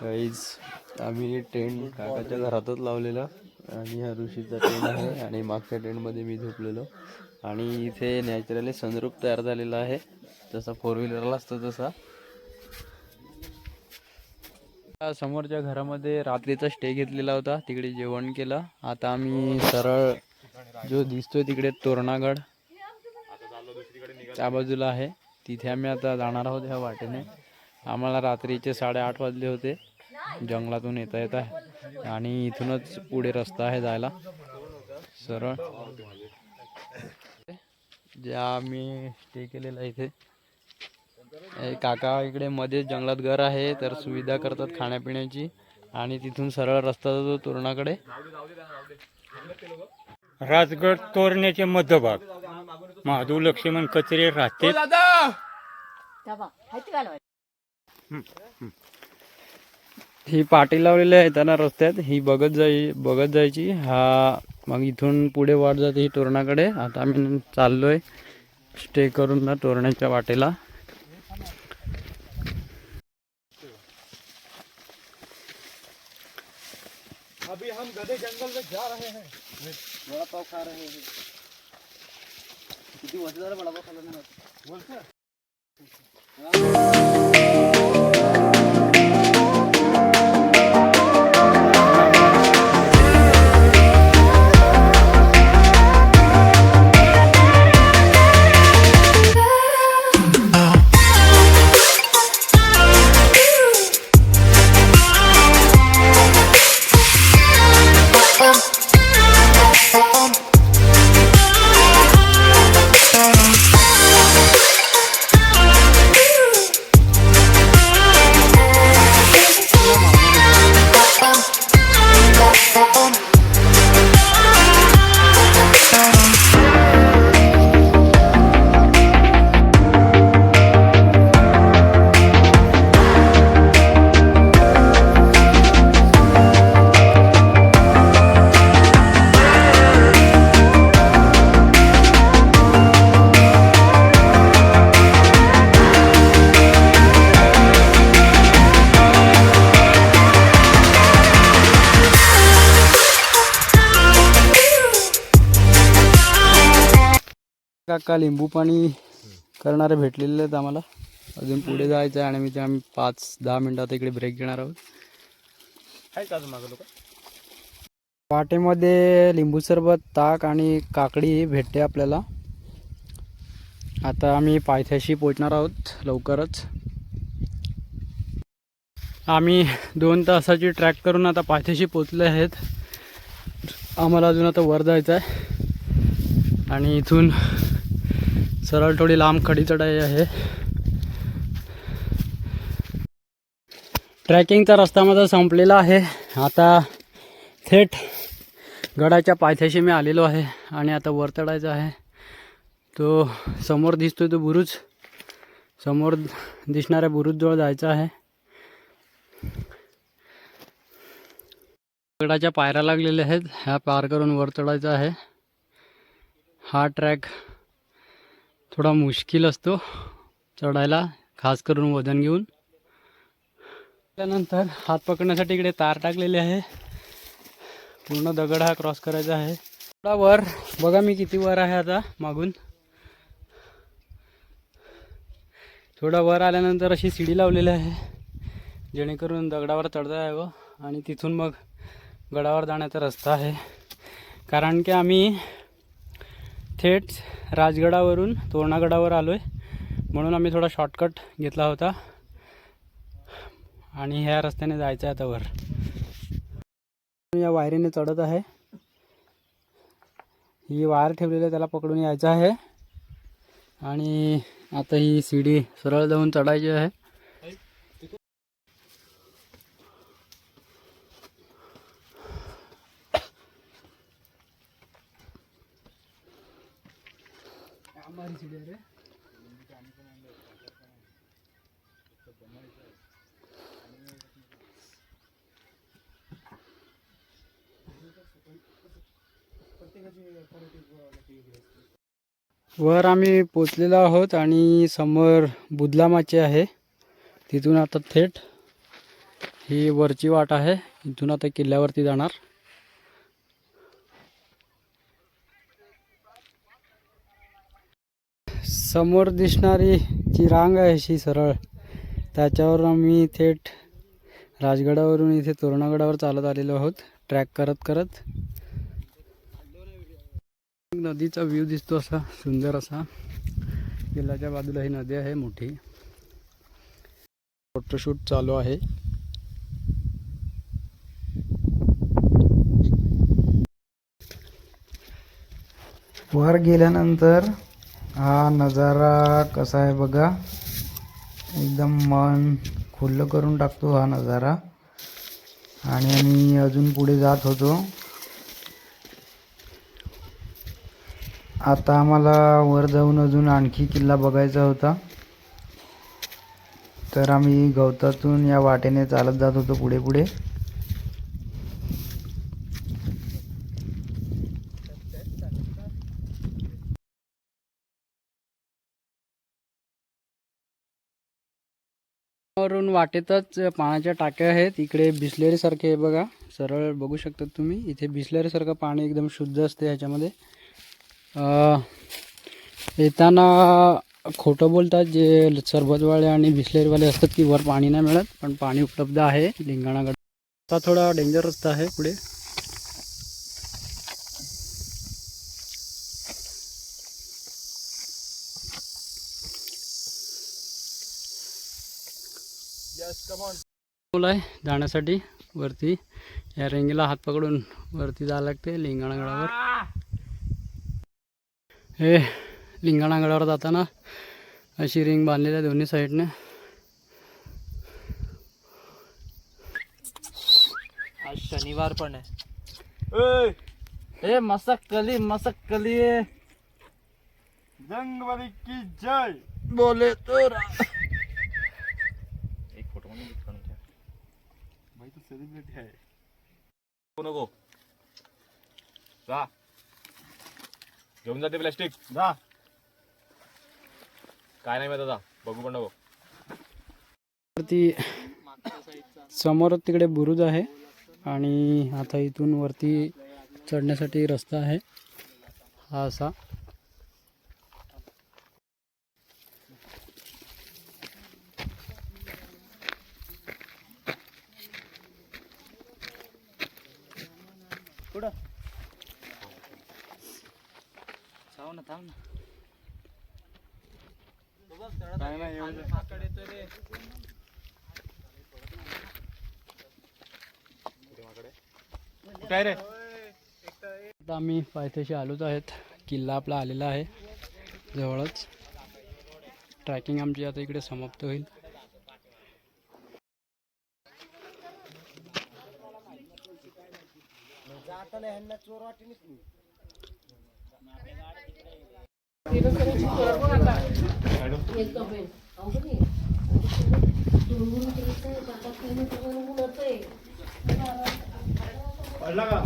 काहीच आम्ही टेंट काकाच्या घरातच लावलेला आणि हा ऋषीचा टेंट आहे आणि मागच्या टेंटमध्ये मी झोपलेलो. आणि इथे नॅचरली सनरूप तयार झालेला आहे. जसा फोर व्हीलरला असतो तसा. समोरच्या घरामध्ये रात्रीचा स्टे घेतलेला होता. तिकडे जेवण केलं. आता आम्ही सरळ जो दिसतोय तिकडे तोरणागड. त्या बाजूला आहे. तिथे आम्ही आता जाणार आहोत ह्या वाटेने. आम्हाला रात्रीचे साडेआठ वाजले होते. जंगलातून येता येत आहे आणि इथूनच पुढे रस्ता आहे जायला. सरळ. जे आम्ही स्टे केलेला आहे इथे. हे काका इकडे मध्ये जंगलात घर आहे तर सुविधा करतात खाण्यापिण्याची. आणि तिथून सरळ रस्ता जातो तोरणाकडे. राजगड तोरण्याचे मध्यभाग. महादेव लक्ष्मण कचरे राहते ही पाटी लावलेली आहे त्यांना रस्त्यात. ही बघत जाई बघत जायची. हा मग इथून पुढे वाट जाते ही तोरणाकडे. आता आम्ही चाललोय स्टे करून ना तोरणाच्या वाटेला. अभी हम गधे जंगल में जा रहे हैं। बड़ा पाव खा रहे हैं। किती झालं बड़ा पाव खाल्ला नाही बोलतो काका लिंबू पाणी करणारे भेटलेले आहेत आम्हाला. अजून पुढे जायचं आहे आणि मी ते आम्ही पाच दहा मिनिटात इकडे ब्रेक घेणार आहोत. का लोक? वाटेमध्ये लिंबू सरबत ताक आणि काकडी भेटते आपल्याला. आता आम्ही पायथ्याशी पोचणार आहोत लवकरच. आम्ही दोन तासाची ट्रॅक करून आता पायथ्याशी पोचले आहेत. आम्हाला अजून आता वर जायचं आहे. आणि इथून सरळ थोडी लांब खडी चढाई आहे. ट्रॅकिंगचा रस्ता माझा संपलेला आहे. आता थेट गडाच्या पायथ्याशी मी आलेलो आहे आणि आता वर चढायचं आहे. तो समोर दिसतोय तो बुरुज. समोर दिसणाऱ्या बुरुजजवळ जायचं आहे. गडाच्या पायऱ्या लागलेल्या आहेत. ह्या पार करून वर चढायचा आहे. हा ट्रॅक थोडा मुश्किल असतो चढायला खास करून वजन घेऊन. त्यानंतर हात पकडण्यासाठी इकडे तार टाकलेले आहे. पूर्ण दगड हा क्रॉस करायचा आहे. थोडा वर बघा मी किती वर आहे आता मागून. थोडा वर आल्यानंतर अशी शिडी लावलेली आहे जेणेकरून दगडावर चढता यावं आणि तिथून मग गडावर जाण्याचा रस्ता आहे. कारण की आम्ही थेट राजगडावरून तोरणागडावर आलो आहे म्हणून आम्ही थोडा शॉर्टकट घेतला होता. आणि ह्या रस्त्याने जायचं आहे आता वर. या वायरीने चढत आहे. ही वायर ठेवलेली आहे त्याला पकडून यायचं आहे. आणि आता ही सीडी सरळ जाऊन चढायची आहे. वर आम्ही पोचलेलो आहोत आणि समोर बुदलामाची आहे. तिथून आता थेट ही वरची वाट आहे. इथून आता किल्ल्यावरती जाणार. समोर दिसणारी जी रांग आहे अशी सरळ त्याच्यावर आम्ही थेट राजगडावरून इथे तोरणागडावर चालत आलेलो आहोत. ट्रॅक करत करत. नदीचा व्ह्यू दिसतो असा सुंदर असा. किल्ल्याच्या बाजूला ही नदी आहे मोठी. फोटोशूट चालू आहे. वर गेल्यानंतर हा नजारा कसा आहे बघा. एकदम मन खुल्लं करून टाकतो हा नजारा. आणि आम्ही अजून पुढे जात होतो. आता आम्हाला वर जाऊन अजून आणखी किल्ला बघायचा होता. तर आम्ही गवतातून या वाटेने चालत जात होतो पुढे पुढे. वरून वाटेतच पाण्याच्या टाक्या आहेत. इकडे बिसलेरीसारखे हे बघा. सरळ बघू शकता तुम्ही. इथे बिसलेरीसारखं पाणी एकदम शुद्ध असते ह्याच्यामध्ये. येताना खोटं बोलतात जे सरबतवाले आणि बिस्लेरीवाले असतात की वर पाणी नाही मिळत पण पाणी उपलब्ध आहे लिंगाणागड. आता थोडा डेंजर रस्ता आहे पुढे. आहे जाण्यासाठी वरती. या रेंगेला हात पकडून वरती जायला लागते लिंगाणागडावर. हे लिंगाणागडावर जाताना अशी रिंग बांधलेली आहे दोन्ही साईडने. आज शनिवार पण आहे. ए ए मसक कली मसक कली. जंगबली की जय! बोले तो एक फोटो मध्ये भाई तू सेलिब्रिटी आहे. नको. जा. घेऊन जाते प्लॅस्टिक जा. काय नाही माहिती जा बघू पण नको. वरती समोर तिकडे बुरुज आहे आणि आता इथून वरती चढण्यासाठी रस्ता आहे. हा असा. थांब ना थांब ना काय नाही येऊ दे. काय रे? आता आम्ही पायथ्याशी आलोच आहेत. किल्ला आपला आलेला आहे. जवळच. ट्रॅकिंग आमची आता इकडे समाप्त होईल. पडला का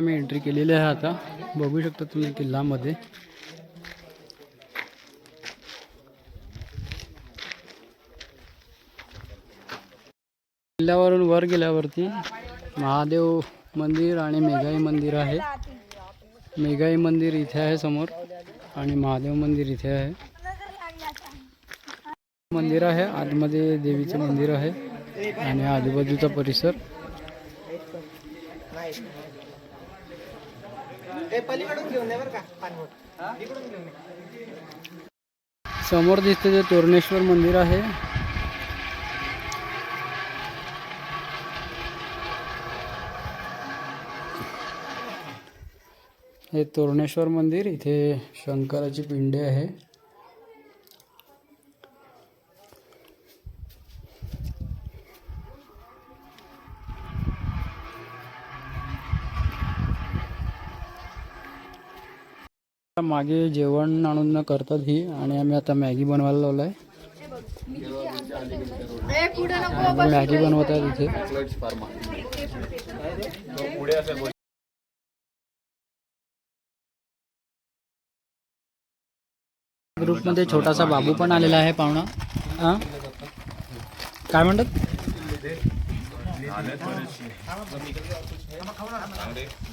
आम्ही एंट्री केलेली आहे आता. बघू शकता तुम्ही किल्ल्यामध्ये. किल्ल्यावरून वर गेल्यावरती महादेव मंदिर आणि मेघाई मंदिर आहे. मेघाई मंदिर इथे आहे समोर आणि महादेव मंदिर इथे आहे. मंदिर आहे आतमध्ये देवीचं मंदिर आहे आणि आजूबाजूचा परिसर. समोर दिसते ते तोरणेश्वर मंदिर आहे. हे तोरणेश्वर मंदिर इथे शंकराची पिंडे आहे. मागे जेवण आणून करतात ही आणि आम्ही आता मॅगी बनवायला लावलं आहे मॅगी बनवत आहे तिथे ग्रुपमध्ये छोटासा बाबू पण आलेला आहे पाहुणा. हा? काय म्हणतात?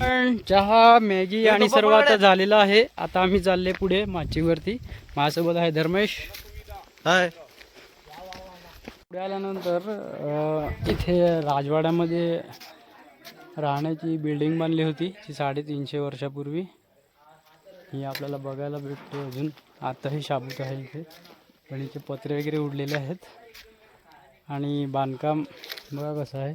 पण चहा मॅगी आणि सर्व आता झालेलं आहे. आता आम्ही चालले पुढे माचीवरती. माझ्यासोबत आहे धर्मेश. हाय. पुढे आल्यानंतर इथे राजवाड्यामध्ये राहण्याची बिल्डिंग बांधली होती ती साडेतीनशे वर्षापूर्वी. ही आपल्याला बघायला भेटते अजून. आताही शाबूत आहे इथे. पण इथे पत्रे वगैरे उडलेले आहेत. आणि बांधकाम बघा कसं आहे.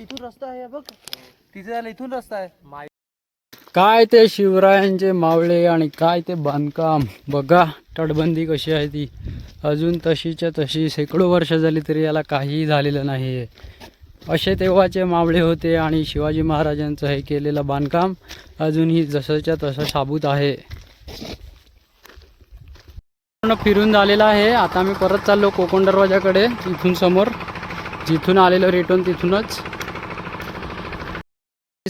इथून रस्ता आहे बघ. तिथे झालं इथून रस्ता आहे. काय ते शिवरायांचे मावळे आणि काय ते बांधकाम? बघा तटबंदी कशी आहे ती. अजून तशीच्या तशी शेकडो वर्ष झाली तरी याला काहीही झालेलं नाही आहे असे तेव्हाचे मावळे होते आणि शिवाजी महाराजांचं हे केलेलं बांधकाम अजूनही जसंच्या तसं साबूत आहे. पूर्ण फिरून झालेला आहे. आता मी परत चाललो कोकण दरवाजाकडे इथून समोर. जिथून आलेलो रिटर्न तिथूनच.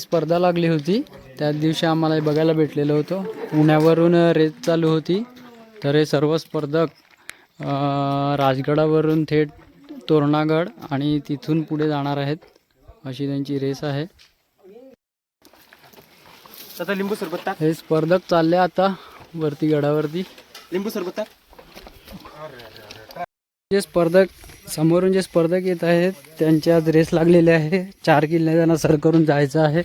स्पर्धा लागली होती. त्याच दिवशी आम्हाला बघायला भेटलेलं होतं. पुण्यावरून रेस चालू होती. तर हे सर्व स्पर्धक राजगडावरून थेट तोरणागड आणि तिथून पुढे जाणार आहेत. अशी त्यांची रेस आहे. आता लिंबू सरबत टाक. हे स्पर्धक चालले आता वरती गडावरती. लिंबू सरबत टाक. जे स्पर्धक समोरून जे स्पर्धक येत आहेत त्यांची आज रेस लागलेली आहे. चार किल्ले त्यांना सर करून जायचं आहे.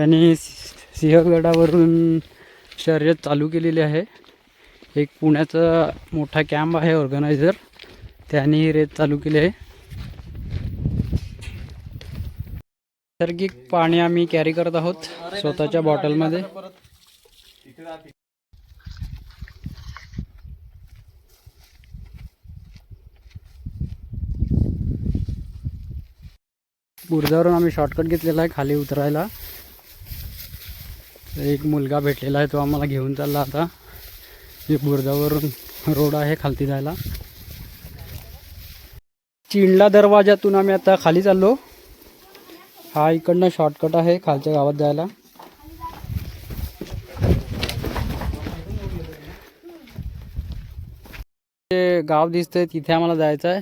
आणि सिंहगडावरून शर्यत चालू केलेली आहे. एक पुण्याचा मोठा कॅम्प आहे ऑर्गनायझर त्यांनी ही रेस चालू केली आहे. नैसर्गिक पाणी आम्ही कॅरी करत आहोत स्वतःच्या बॉटलमध्ये बुरजावरून आम्ही शॉर्टकट घेतलेला आहे खाली उतरायला. एक मुलगा भेटलेला आहे तो आम्हाला घेऊन चालला आता. हे बुरजावरून रोड आहे खालती जायला. चिंडला दरवाजातून आम्ही आता खाली चाललो. हा इकडनं शॉर्टकट आहे खालच्या गावात जायला. ते गाव दिसतंय तिथे आम्हाला जायचं आहे.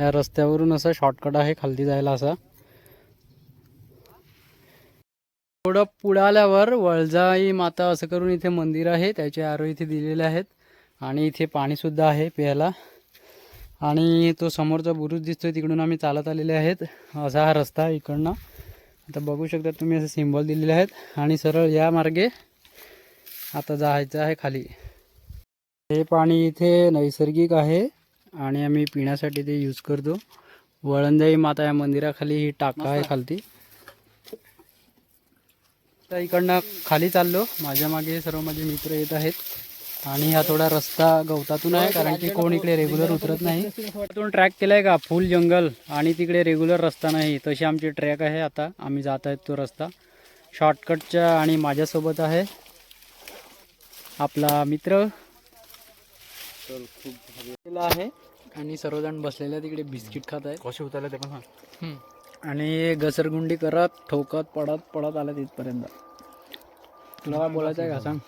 या रस्त्यावरून असं शॉर्टकट आहे खालती जायला असा. थोडं पुढं आल्यावर वळजाई माता असं करून इथे मंदिर आहे त्याचे आरो इथे दिलेले आहेत. आणि इथे पाणीसुद्धा आहे प्यायला. आणि तो समोरचा बुरुज दिसतोय तिकडून आम्ही चालत आलेले आहेत. असा हा रस्ता आहे इकडनं. आता बघू शकता तुम्ही असे सिम्बॉल दिलेले आहेत. आणि सरळ या मार्गे आता जायचं आहे खाली. हे पाणी इथे नैसर्गिक आहे. आणि आम्ही पिण्यासाठी ते यूज करतो. वळंदाई माता या मंदिराखाली ही टाका आहे खालती. तर इकडनं खाली चाललो. माझ्या मागे सर्व माझे मित्र येत आहेत. आणि हा थोडा रस्ता गवतातून आहे कारण की कोण इकडे रेग्युलर उतरत नाही. ट्रॅक केलाय का? फुल जंगल आणि तिकडे रेग्युलर रस्ता नाही. तशी आमची ट्रॅक आहे आता. आम्ही जात आहेत तो रस्ता. शॉर्टकटच्या आणि माझ्यासोबत आहे आपला मित्र. केला आहे. आणि सर्वजण बसलेले तिकडे बिस्किट खात आहेत. कसे उतरले ते पण सांग. आणि घसरगुंडी करत ठोकत पडत पडत आलं तिथपर्यंत तुला काय बोलायचं आहे का? सांग.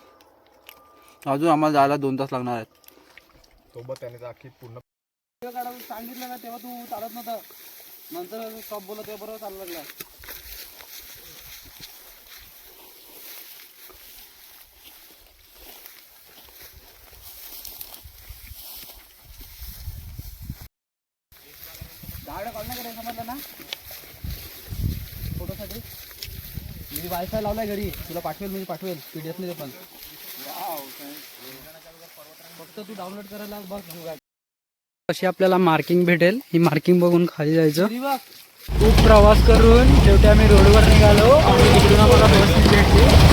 अजून आम्हाला जायला दोन तास लागणार आहेत. सोबत त्याने अख्खी पूर्ण सांगितलं ना तेव्हा तू चालत नव्हता. नंतर स्टॉप बोला तेव्हा बरोबर चालू लागला. मी वायफाय लावलाय घरी. तुला पाठवेल म्हणजे पाठवेल. पीडीएफमध्ये पण. फक्त तू डाउनलोड करायला बघ अशी आपल्याला मार्किंग भेटेल ही मार्किंग बघून खाली जायचं. बघ खूप प्रवास करून शेवटी आम्ही रोडवर निघालो. आणि तिकडून आम्हाला बस भेटली.